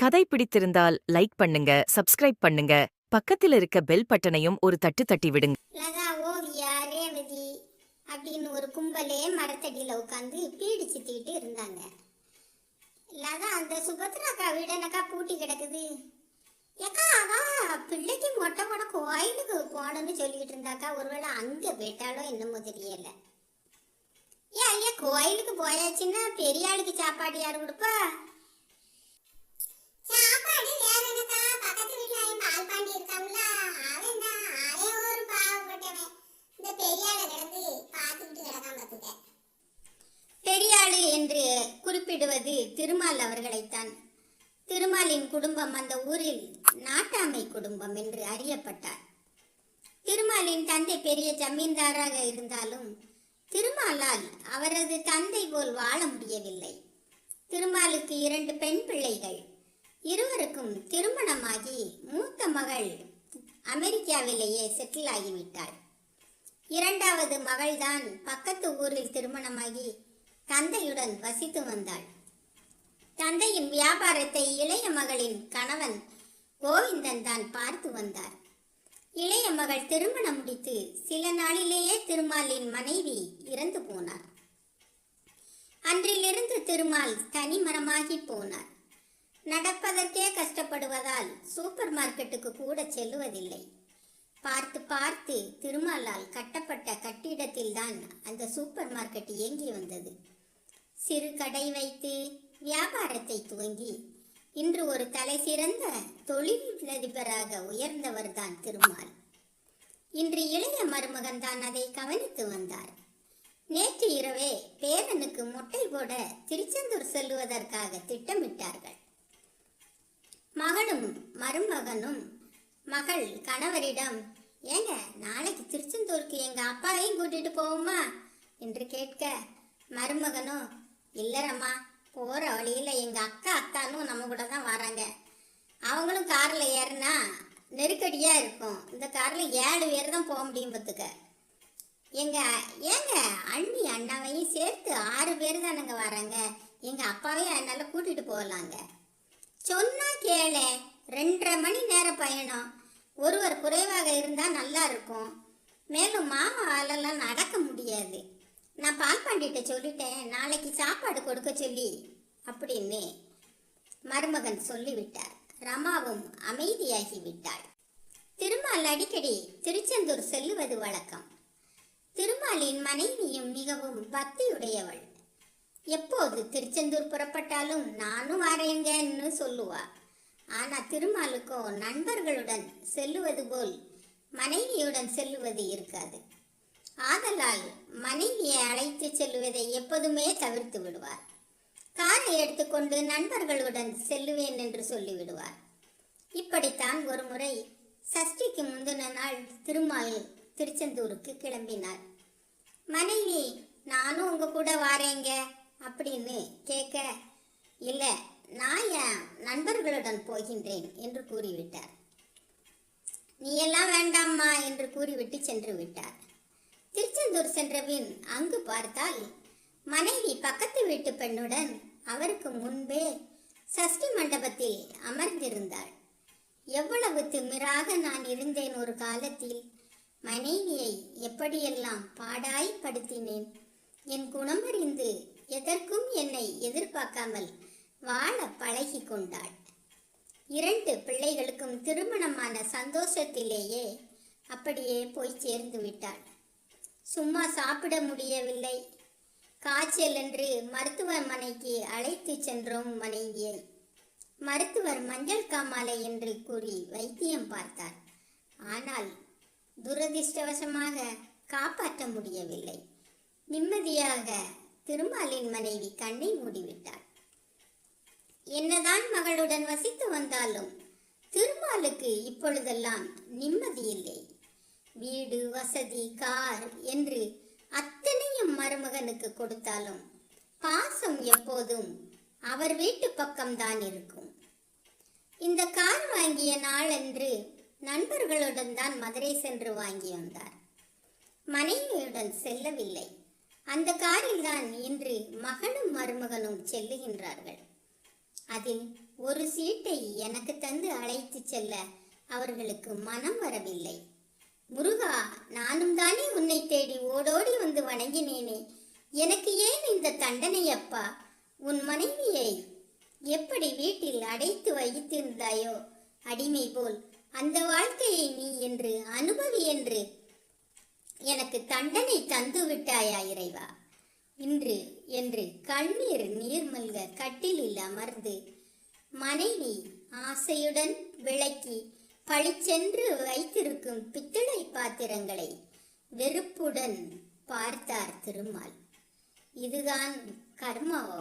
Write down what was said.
கதை பிடித்திருந்தால் லைக் பண்ணுங்க சப்ஸ்கிரைப் பண்ணுங்க. பக்கத்தில் இருக்க பெல் பட்டனையும் ஒரு தட்டு தட்டி விடுங்க. லதா ஓவியா ரேவதி அப்படின்னு ஒரு கும்பலே மரத்தடியில் உட்காந்து பீடி சுத்திக்கிட்டு இருந்தாங்க. லதா அந்த சுபத்ராக்கா வீடனக்கா பூட்டி கிடக்குது? ஏக்கா அதான் பிள்ளைக்கு மொட்டை மொட கோயிலுக்கு போகணும்னு சொல்லிக்கிட்டு இருந்தாக்கா ஒருவேளை அங்கே போயிட்டாலோ என்னமோ தெரியல. ஏன் ஐயா கோயிலுக்கு போயாச்சுன்னா பெரிய ஆளுக்கு சாப்பாடு யார் கொடுப்பா சாப்பாடு வேற என்னக்கா பக்கத்து வீட்டுல என் பால் பாண்டி இருக்காம்ல அவன் தான் அவன் ஒரு பாவப்பட்டவன் இந்த பெரியாள கிடந்து பார்த்துக்கிட்டு கிடக்காம பார்த்துக்க பெரியாளு என்று குறிப்பிடுவது திருமால் அவர்களைத்தான். திருமாலின் குடும்பம் அந்த ஊரில் நாட்டாமை குடும்பம் என்று அறியப்பட்டார். திருமாலின் தந்தை பெரிய ஜமீன்தாராக இருந்தாலும் திருமாலால் அவரது தந்தை போல் வாழ முடியவில்லை. திருமாலுக்கு இரண்டு பெண் பிள்ளைகள். இருவருக்கும் திருமணமாகி மூத்த மகள் அமெரிக்காவிலேயே செட்டில் ஆகிவிட்டாள். இரண்டாவது மகள்தான் பக்கத்து ஊரில் திருமணமாகி தந்தையுடன் வசித்து வந்தாள். தந்தையின் வியாபாரத்தை இளைய மகளின் கணவன் கோவிந்தன் தான் பார்த்து வந்தார். இளைய மகள் திருமணம் முடித்து சில நாளிலேயே திருமாலின் மனைவி இறந்து போனார். அன்றிலிருந்து திருமால் தனிமரமாகி போனார். நடப்பதற்கே கஷ்டப்படுவதால் சூப்பர் மார்க்கெட்டுக்கு கூட செல்லுவதில்லை. பார்த்து பார்த்து திருமாலால் கட்டப்பட்ட கட்டிடத்தில்தான் அந்த சூப்பர் மார்க்கெட் இயங்கி வந்தது. சிறு கடை வைத்து வியாபாரத்தை துவங்கி இன்று ஒரு தலை சிறந்த தொழிலதிபராக உயர்ந்தவர்தான் திருமால். இன்று இளைய மருமகன் தான் அதை கவனித்து வந்தார். நேற்று இரவே பேரனுக்கு முட்டை போட திருச்செந்தூர் செல்லுவதற்காக திட்டமிட்டார்கள். மகனும் மருமகனும் மகள் கணவரிடம் ஏங்க நாளைக்கு திருச்செந்தூருக்கு எங்க அப்பாவையும் கூட்டிட்டு போவோமா? என்று கேட்க மருமகனும் இல்லறம்மா போகிற வழியில் எங்கள் அக்கா அத்தானும் நம்ம கூட தான் வராங்க. அவங்களும் காரில் ஏறுனா நெருக்கடியாக இருக்கும். இந்த காரில் ஏழு பேர் தான் போக முடியும் பார்த்துக்க எங்கள் ஏங்க அண்ணி அண்ணாவையும் சேர்த்து ஆறு பேர் தானுங்க வராங்க. எங்கள் அப்பாவையும் என்னால் கூட்டிகிட்டு போகலாங்க. சொன்னால் கேளு ரெண்டரை மணி நேரம் பயணம். ஒருவர் குறைவாக இருந்தால் நல்லா இருக்கும். மேலும் மாமாவாலெல்லாம் நடக்க முடியாது. நான் பால் பாண்டிட்ட சொல்லிட்டேன். நாளைக்கு சாப்பாடு கொடுக்க சொல்லி அப்படின்னு மருமகன் சொல்லிவிட்டார். ரமாவும் அமைதியாகி விட்டாள். திருமால் அடிக்கடி திருச்செந்தூர் செல்லுவது வழக்கம். திருமாலின் மனைவியும் மிகவும் பக்தியுடையவள். எப்போது திருச்செந்தூர் புறப்பட்டாலும் நானும் வரேங்கன்னு சொல்லுவா. ஆனா திருமாலுக்கோ நண்பர்களுடன் செல்லுவது போல் மனைவியுடன் செல்லுவது இருக்காது. ஆதலால் மனைவியை அழைத்து செல்வதை எப்போதுமே தவிர்த்து விடுவார். காரை எடுத்துக்கொண்டு நண்பர்களுடன் செல்லுவேன் என்று சொல்லிவிடுவார். இப்படித்தான் ஒரு முறை சஷ்டிக்கு முந்தின நாள் திருமால் திருச்செந்தூருக்கு கிளம்பினார். மனைவி நானும் உங்க கூட வாரேங்க அப்படின்னு கேட்க இல்லை நான் என் நண்பர்களுடன் போகின்றேன் என்று கூறிவிட்டார். நீ எல்லாம் வேண்டாம்மா என்று கூறிவிட்டு சென்று விட்டார். திருச்செந்தூர் சென்றபின் அங்கு பார்த்தால் மனைவி பக்கத்து வீட்டு பெண்ணுடன் அவருக்கு முன்பே சஷ்டி மண்டபத்தில் அமர்ந்திருந்தாள். எவ்வளவு திமிராக நான் இருந்தேன் ஒரு காலத்தில். மனைவியை எப்படியெல்லாம் பாடாய்ப்படுத்தினேன். என் குணமறிந்து எதற்கும் என்னை எதிர்பார்க்காமல் வாழ பழகி கொண்டாள். இரண்டு பிள்ளைகளுக்கும் திருமணமான சந்தோஷத்திலேயே அப்படியே போய் சேர்ந்து விட்டாள். சும்மா சாப்பிட முடியவில்லை. காய்ச்சல் என்று மருத்துவமனைக்கு அழைத்து சென்றோம் மனைவியை. மருத்துவர் மஞ்சள் காமாலை என்று கூறி வைத்தியம் பார்த்தார். ஆனால் துரதிர்ஷ்டவசமாக காப்பாற்ற முடியவில்லை. நிம்மதியாக திருமாலின் மனைவி கண்ணை மூடிவிட்டாள். என்னதான் மகளுடன் வசித்து வந்தாலும் திருமாலுக்கு இப்பொழுதெல்லாம் நிம்மதி இல்லை. வீடு வசதி கார் என்று அத்தனையும் மருமகனுக்கு கொடுத்தாலும் பாசம் எப்போதும் அவர் வீட்டு பக்கம்தான் இருக்கும். இந்த கார் வாங்கிய நாளன்று நண்பர்களுடன் தான் மதுரை சென்று வாங்கி வந்தார். மனைவியுடன் செல்லவில்லை. அந்த காரில் தான் இன்று மகனும் மருமகனும் செல்லுகின்றார்கள். அதில் ஒரு சீட்டை எனக்கு தந்து அழைத்துச் செல்ல அவர்களுக்கு மனம் வரவில்லை. முருகா நானும் தானே உன்னை தேடி ஓடோடி வந்து வணங்கினேனே. எனக்கு ஏன் இந்த தண்டனை அப்பா? உன் மனைவியை எப்படி வீட்டில் அடைத்து வைத்திருந்தாயோ? அடிமை போல். அந்த வாழ்க்கையை நீ என்று அனுபவி என்று எனக்கு தண்டனை தந்து விட்டாயா இறைவா? இன்று என்று கண்ணீர் நீர்மல்க கட்டிலில் அமர்ந்து மனைவி ஆசையுடன் விளக்கி பளிச்சென்று வைத்திருக்கும் பித்தளை பாத்திரங்களை வெறுப்புடன் பார்த்தார் திருமால். இதுதான் கர்மாவோ